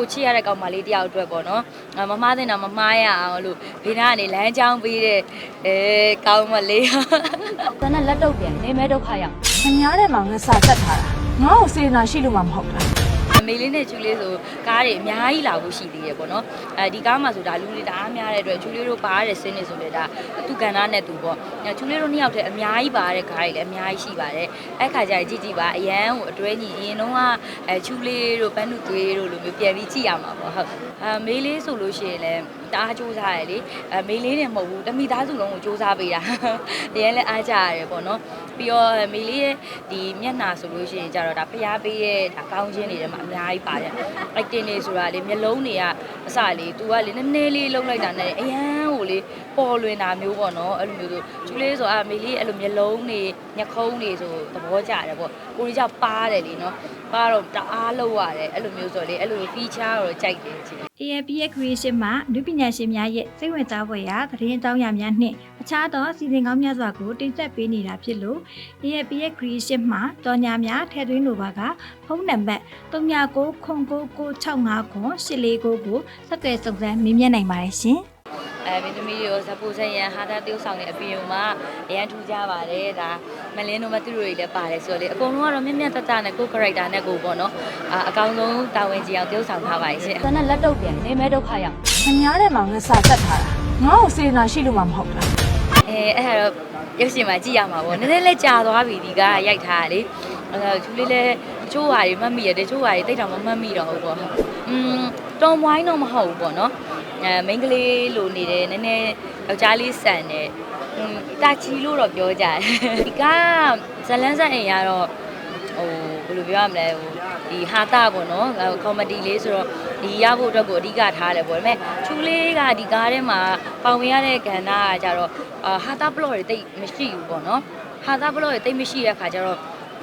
ကိုချစ်ရတဲ့ကောင်မလေးတယောက်အတွက်ပေါ့နော်အာမမားတဲ့တော့မမားရအောင်လို့ဘေးနားကနေလမ်းကြောင်းပေးတဲ့အဲကောင်မလေးတနက်လက်တော့ပြန်နေမဲဒုက္ခရောက်။ခင်ဗျားတဲ့မှာငါစာတက်ထားတာ။ငါ့ကိုစေနာရှိလို့မှမဟုတ်တာအ မေလေးနဲ့ချူလေးဆိုကားတွေအများကြီးလာဖို့ရှိသေးတယ်ပေါ့နော်အဲဒီကားမှာဆိုဒါလူတွေတအားများတဲ့အတွက်ချူလေးတို့ပါရတဲ့ဆင်းနေဆိုလည်းဒါသူကဏ္ဍနဲ့သူပေါ့ချူလေးတို့နှစ်ယောက်တည်းအများကြီးပါတဲ့ကားတွေလည်းအများကြီးရှိပါတယ်အဲ့ခါကျရင်ကြည့်ကြည့်ပါအရန်ကိုအတွဲညီအရင်တော့ကအဲချူလေးတို့ပန်းနုသွေးတို့လိုမျိုးပြန်ပြီးကြည့်ရမှာပေါ့ဟုတ်အမေလေးဆိုလို့ရှိရင်လည်း တအားစူးစမ်းရလေအမေလေးနဲ့မဟုတ်ဘူးတမိသားစုလုံးကိုစူးစမ်းပေးတာအရင်လည်းအားကြရတယ်ပေါ့နော်ပြီးတော့မေလေးရဲ့ဒီမျက်နှာဆိုလို့ရှိရင်ကြတော့ဒါဖျားပေးရဲ့ဒါကောင်းချင်းတွေထဲမှာအများကြီးပါတယ်။ acting တွေဆိုတာလေမျက်လုံးတွေကအစလေ तू ကလေနည်းနည်းလေးလုံးလိုက်တာနဲ့အရန်ကို လေပေါ်လွင်တာမျိုးပေါ့နော်အဲ့လိုမျိုးဆိုကျူလေးဆိုအာမေလေးအဲ့လိုမျက်လုံးတွေညခုံးတွေဆိုသဘောကျတယ်ပေါ့ကိုကြီးကြောင့်ပါတယ်လေနော်ပါတော့တအားလောက်ရတယ်အဲ့လိုမျိုးဆိုလေအဲ့လို feature တော့ကြိုက်တယ်ချင် AAP ရဲ့ creation မှာလူပညာရှင်များရဲ့စိတ်ဝင်စားဖွယ်ရာသတင်းအကြောင်းအရာများနှင့်အခြားသောစီစဉ်ကောင်းများစွာကိုတင်ဆက်ပေးနေတာဖြစ်လို့ AAP ရဲ့ creation မှာတော်ညာများထည့်သွင်းလိုပါကဖုန်းနံပါတ်399965ခွန်849ကိုဆက်သွယ်စုံစမ်းမေးမြန်းနိုင်ပါတယ်ရှင်။ အဲမင်းသမီးတွေကိုဇပူဇက်ရန်ဟာတာတိုးဆောင်တဲ့အပြင်မှာအရန်ထူးကြပါတယ်ဒါမလင်းတို့မသူတို့တွေလည်းပါတယ်ဆိုတော့လေအကုန်လုံးကတော့မြင့်မြတ်တတနဲ့ကို character နဲ့ကိုပေါ့နော်အာအကောင်ဆုံးတာဝန်ကြီးအောင်တိုးဆောင်ထားပါရှင်တနက်လက်တော့ပြန်နေမဲဒုက္ခရောက်။ခင်ဗျားတဲ့မှာငါစာတက်ထားတာ။ငါ့ကိုစေနာရှိလို့မှမဟုတ်တာအဲအဲ့ဒါတော့ရုပ်ရှင်မှာကြည့်ရမှာပေါ့နည်းနည်းလေးကြာသွားပြီဒီကရိုက်ထားတာလေအဲသူလေးလည်းတချို့ဟာတွေမှတ်မိရတယ်တချို့ဟာတွေတိတ်တောင်မမှတ်မိတော့ဘူးပေါ့อืมတော်မွိုင်းတော့မဟုတ်ဘူးပေါ့နော် အဲမိန်းကလေးလိုနေတယ်နည်းနည်းယောက်ျားလေးဆန်တယ်อืมတာချီလို့တော့ပြောကြတယ်ဒီကဇလန်းဆက်အိမ်ကတော့ဟိုဘယ်လိုပြောရမလဲဟိုဒီဟာတာပေါ့နော်ကောမဒီလေးဆိုတော့ဒီရဖို့အတွက်ကိုအဓိကထားတယ်ပေါ့ဒါပေမဲ့ချူလေးကဒီကားထဲမှာပေါဝင်ရတဲ့ကဏ္ဍကကြတော့အာဟာတာပလော့တွေတိတ်မရှိဘူးပေါ့နော်ဟာတာပလော့တွေတိတ်မရှိတဲ့ခါကျတော့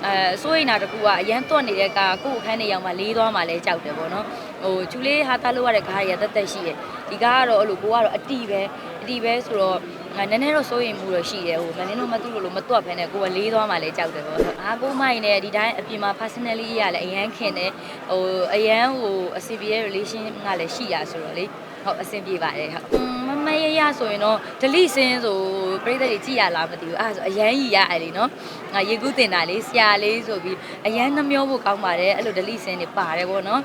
အဲစိုးရိမ်တာတကူကအရန်တွတ်နေတဲ့ကာကိုယ့်အခန်းနေရောက်မှလေးသွားမှလဲကြောက်တယ်ပေါ့နော် ဟိုချူလေးဟာတာလို့ရတဲ့ကားတွေကတက်တက်ရှိတယ်ဒီကားကတော့အဲ့လိုကိုကတော့အတီပဲအတီပဲဆိုတော့ငါနည်းနည်းတော့စိုးရိမ်မှုတော့ရှိတယ်ဟိုမင်းတို့မသူ့လိုလိုမတွတ်ဖ ೇನೆ ကိုကလေးသွားမှလဲကြောက်တယ်ပေါ့အားကိုမိုင်းနဲ့ဒီတိုင်းအပြင်မှာ personally ရလဲအရန်ခင်တယ်ဟိုအရန်ဟိုအစီပြေ relation ကလည်းရှိရဆိုတော့လေ ဟုတ်အဆင်ပြေပါတယ်ဟုတ်မမရရဆိုရင်တော့ delete စင်းဆိုပြိတ္တတွေကြည့်ရလားမသိဘူးအဲ့ဒါဆိုအရန်ကြီးရအဲ့လीနော်ငါရေကူးတင်တာလေးဆရာလေးဆိုပြီးအရန်နှမျောဖို့ကောင်းပါတယ်အဲ့လို delete စင်းတွေပါတယ်ပေါ့နော်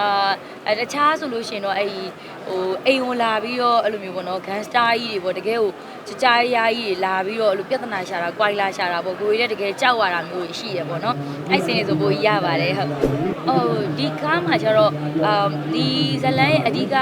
အာအဲတခြားဆိုလို့ရှိရင်တော့အဲ့ဒီဟိုအိမ်ဝင်လာပြီးတော့အဲ့လိုမျိုးပေါ့နော် gangster ကြီးတွေပေါ့တကယ်ကို ကြကြရာကြီးတွေလာပြီးတော့အဲ့လိုပြဿနာရှာတာ၊ကွိုင်လာရှာတာပေါ့ကိုကြီးလည်းတကယ်ကြောက်ရတာမျိုးရှိရပေါ့နော်အဲ့စင်းတွေဆိုပိုရပါတယ်ဟုတ်ဟိုဒီကားမှာကျတော့အာဒီဇလန်ရဲ့အဓိက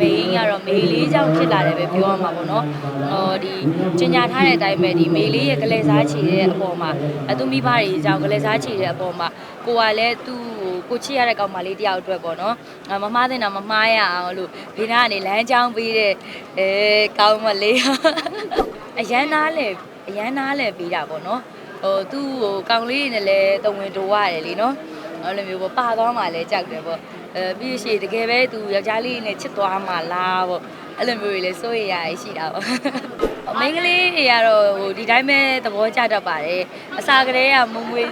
main ကတော့မေလေးကြောင့်ဖြစ်လာတယ်ပဲပြောရမှာပေါ့နော်ဟိုဒီကျင်ညာထားတဲ့အတိုင်းပဲဒီမေလေးရဲ့ကလေးစားချီတဲ့အပေါ်မှာအသူမိဘတွေအကြောင်းကလေးစားချီတဲ့အပေါ်မှာကိုကလည်းသူ့ကိုချစ်ရတဲ့ကောင်မလေးတယောက်အတွက်ပေါ့နော်မမားတဲ့တော့မမားရအောင်လို့ဘေးနားကနေလမ်းကြောင်းပေးတဲ့အဲကောင်မလေးအရန်နားလေအရန်နားလေပေးတာပေါ့နော်ဟိုသူ့ဟိုကောင်လေးတွေနဲ့လည်းတဝင်တိုးရတယ်လीနော်အဲ့လိုမျိုးပေါ့ပါသွားမှလည်းကြောက်တယ်ပေါ့အဲပြီးရှိတကယ်ပဲသူယောက်ျားလေးနဲ့ချစ်သွားမှလားပေါ့အဲ့လိုမျိုးတွေလည်းစိုးရိမ်ရရရှိတာပေါ့မိန်းကလေးတွေကတော့ဟိုဒီတိုင်းပဲသဘောကျတတ်ပါတယ်အစာကလေးကမုံမွေး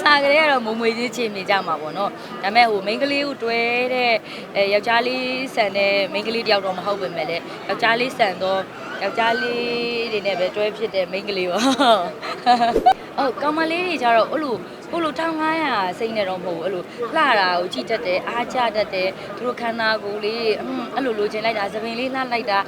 စားကလေးကတော့မုံမွေချင်းချင်းနေကြမှာပေါ့နော်ဒါပေမဲ့ဟိုမိန်းကလေးကိုတွဲတဲ့အဲယောက်ျားလေးဆန်တဲ့မိန်းကလေးတယောက်တော့မဟုတ်ပဲမဲ့လေယောက်ျားလေးဆန်တော့ယောက်ျားလေးတွေနဲ့ပဲတွဲဖြစ်တဲ့မိန်းကလေးပေါ့ဟုတ်ကောင်မလေးတွေကြတော့အဲ့လို ဟိုလို1500စိတ်နဲ့တော့မဟုတ်ဘူးအဲ့လိုလှတာကိုကြည့်တတ်တယ်အားကျတတ်တယ်သူတို့ခန္ဓာကိုယ်လေးအင်းအဲ့လိုလိုချင်လိုက်တာသပင်လေးလှလိုက်တာ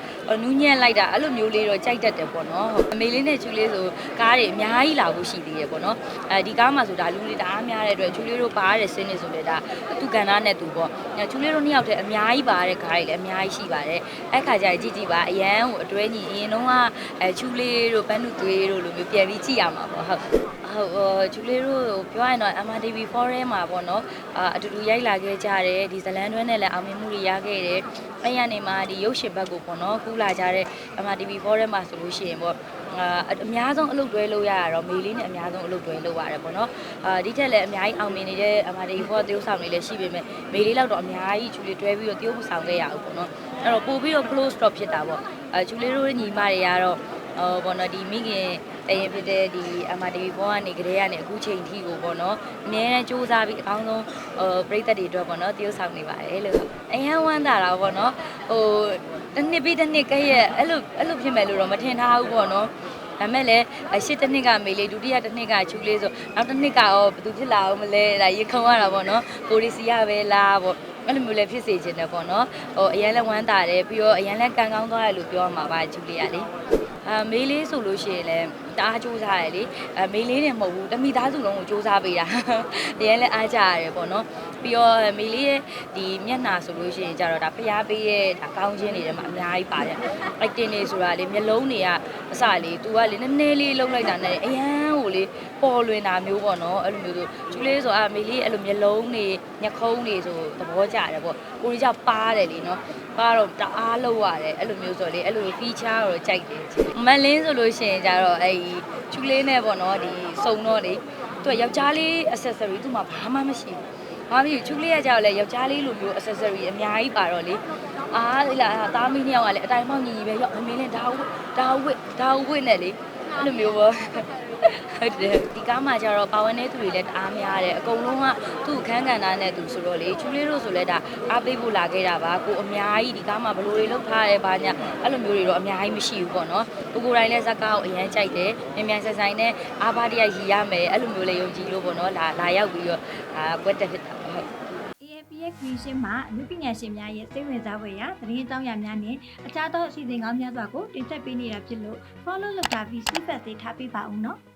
နူးညံ့လိုက်တာအဲ့လိုမျိုးလေးတော့ကြိုက်တတ်တယ်ပေါ့နော်အမေလေးနဲ့ချူလေးဆိုကားတွေအများကြီးလာဖို့ရှိသေးတယ်ပေါ့နော်အဲဒီကားမှာဆိုဒါလူတွေတအားများတဲ့အတွက်ချူလေးတို့ပါရတဲ့ဆင်းနေဆိုလေဒါသူကဏ္ဍနဲ့သူပေါ့ချူလေးတို့နှစ်ယောက်တည်းအများကြီးပါတဲ့ကားတွေလည်းအများကြီးရှိပါတယ်အဲ့ခါကျရင်ကြည့်ကြည့်ပါအရန်ကိုအတွဲညီအရင်တော့ကအဲချူလေးတို့ပန်းနုသွေးတို့လိုမျိုးပြန်ပြီးကြည့်ရမှာပေါ့ဟုတ် ဟုတ်ဟိုဂျူလီတို့ပြောရရင်တော့ MRTV Forum မှာပေါ့နော်အာအတူတူရိုက်လာခဲ့ကြတယ်ဒီဇလန်တွဲနဲ့လည်းအောင်မြင်မှုတွေရခဲ့တယ်အဲ့ရနေမှာဒီရုပ်ရှင်ဘက်ကိုပေါ့နော်ကူးလာကြတဲ့ MRTV Forum မှာဆိုလို့ရှိရင်ပေါ့အာအများဆုံးအလုပ်တွဲလုပ်ရတာတော့မေလေးနဲ့အများဆုံးအလုပ်တွဲလုပ်ရတယ်ပေါ့နော်အာဒီထက်လည်းအများကြီးအောင်မြင်နေတဲ့ MRTV Forum တရုပ်ဆောင်တွေလည်းရှိပေမဲ့မေလေးလောက်တော့အများကြီးဂျူလီတွဲပြီးတော့တရုပ်မဆောင်ခဲ့ရဘူးပေါ့နော်အဲ့တော့ပို့ပြီးတော့ close stop ဖြစ်တာပေါ့အာဂျူလီတို့ညီမတွေကတော့ ဟိုဘောနော်ဒီမိခင်တရင်ဖြစ်တဲ့ဒီ MRTV ဘောကနေကလေးကနေအခုချိန်ထိကိုပေါ့နော်အများနဲ့စူးစမ်းပြီးအကောင်းဆုံးဟိုပြည်သက်တွေအတွက်ပေါ့နော်တရုပ်ဆောင်နေပါတယ်လို့အရန်ဝမ်းသာတာပေါ့နော်ဟိုတစ်နှစ်ပြီးတစ်နှစ်ကဲ့ရဲ့အဲ့လိုအဲ့လိုဖြစ်မယ်လို့တော့မထင်ထားဘူးပေါ့နော်ဒါမဲ့လည်းအရှိတစ်နှစ်ကမေလေးဒုတိယတစ်နှစ်ကချူလေးဆိုနောက်တစ်နှစ်ကရောဘယ်သူဖြစ်လာအောင်မလဲဒါရေခုံရတာပေါ့နော်ကိုရီစီရပဲလားပေါ့အဲ့လိုမျိုးလည်းဖြစ်စေချင်တယ်ပေါ့နော်ဟိုအရန်လည်းဝမ်းသာတယ်ပြီးတော့အရန်လည်းကန်ကောင်းသွားတယ်လို့ပြောရမှာပါချူလေးကလေ အာမေလေးဆိုလို့ရှိရင်လည်းတအားစူးစားရတယ်လေအမေလေးနဲ့မဟုတ်ဘူးတမိသားစုလုံးကိုစူးစားပေးတာအရန်လည်းအားကြရတယ်ပေါ့နော် ပြီးတော့မေလေးရဲ့ဒီမျက်နှာဆိုလို့ရှိရင်ကြတော့ဒါဖျားပေးရဲ့ဒါကောင်းချင်းတွေထဲမှာအများကြီးပါတယ်အိုက်တင်နေဆိုတာလေမျက်လုံးတွေကအစလေ तू ကလေနည်းနည်းလေးလှုပ်လိုက်တာနဲ့အရန်ကိုလေပေါ်လွင်တာမျိုးပေါ့နော်အဲ့လိုမျိုးဆိုကျူလေးဆိုအာမေလေးအဲ့လိုမျက်လုံးတွေညက်ခုံးတွေဆိုသဘောကျတယ်ပေါ့ကိုကြီးကြောင့်ပါတယ်လေနော်ပါတော့တအားလှုပ်ရတယ်အဲ့လိုမျိုးဆိုလေအဲ့လို feature တော့ကြိုက်တယ်မလင်းဆိုလို့ရှိရင်ကြတော့အဲ့ဒီကျူလေးနဲ့ပေါ့နော်ဒီစုံတော့လေသူကယောက်ျားလေး accessory သူ့မှာဘာမှမရှိဘူး။ ဘာဖြစ်ချူလေးရကြတော့လေယောက်ျားလေးလိုမျိုး accessory အများကြီးပါတော့လေ။အားလေလားသားမီးနှစ်ယောက်ကလည်းအတိုင်းမောက်ညီညီပဲရောက်အမင်းနဲ့ဒါဝစ်ဒါဝစ်ဒါဝစ်နဲ့လေ အဲ့လိုမျိုးပေါ့ဟုတ်တယ်ဒီကားမှာကျတော့ပါဝင်တဲ့သူတွေလည်းတအားများတယ်အကုန်လုံးကသူ့ခန်းကန်သားနဲ့သူဆိုတော့လေချူလေးတို့ဆိုလဲဒါအားပေးဖို့လာခဲ့တာပါကိုအများကြီးဒီကားမှာဘလို့တွေလောက်ထားရဲဘာညာအဲ့လိုမျိုးတွေတော့အများကြီးမရှိဘူးပေါ့နော်ကိုကိုတိုင်းလည်းဇက်ကားကိုအရန်ကြိုက်တယ်မြန်မြန်ဆိုင်ဆိုင်နဲ့အားပါတရရည်ရမယ်အဲ့လိုမျိုးလေးယုံကြည်လို့ပေါ့နော်လာလာရောက်ပြီးတော့အာကွက်တက်ဖြစ်တာပေါ့ဟုတ် AFPX Creation မှာအမှုပညာရှင်များရဲ့စိတ်ဝင်စားဖွယ်ရာသတင်းအကြောင်းအရာများနဲ့အခြားသောအစီအစဉ်ကောင်းများစွာကိုတင်ဆက်ပေးနေတာဖြစ်လို့ follow လုပ်တာပြီး feedback တွေထားပေးပါဦးနော်။